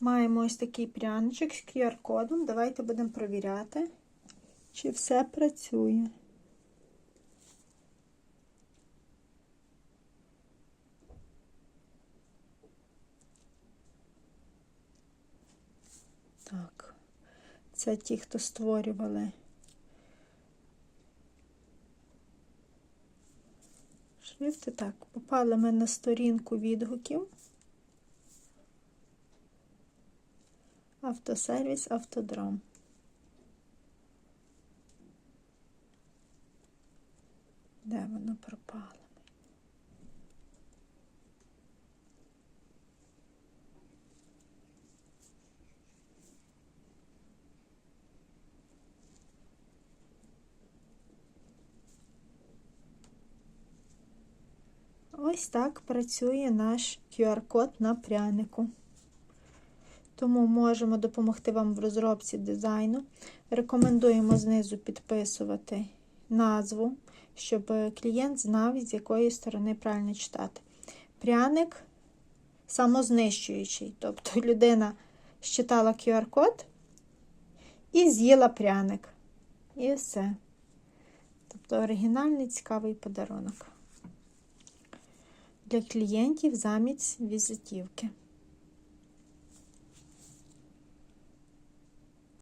Маємо ось такий пряничок з QR-кодом. Давайте будемо провіряти, чи все працює. Так, це ті, хто створювали. Шрифти так, попали ми на сторінку відгуків. Автосервіс, автодром. Де воно пропало? Ось так працює наш QR-код на прянику. Тому можемо допомогти вам в розробці дизайну. Рекомендуємо знизу підписувати назву, щоб клієнт знав, з якої сторони правильно читати. Пряник самознищуючий, тобто людина считала QR-код і з'їла пряник. І все. Тобто оригінальний цікавий подарунок для клієнтів замість візитівки.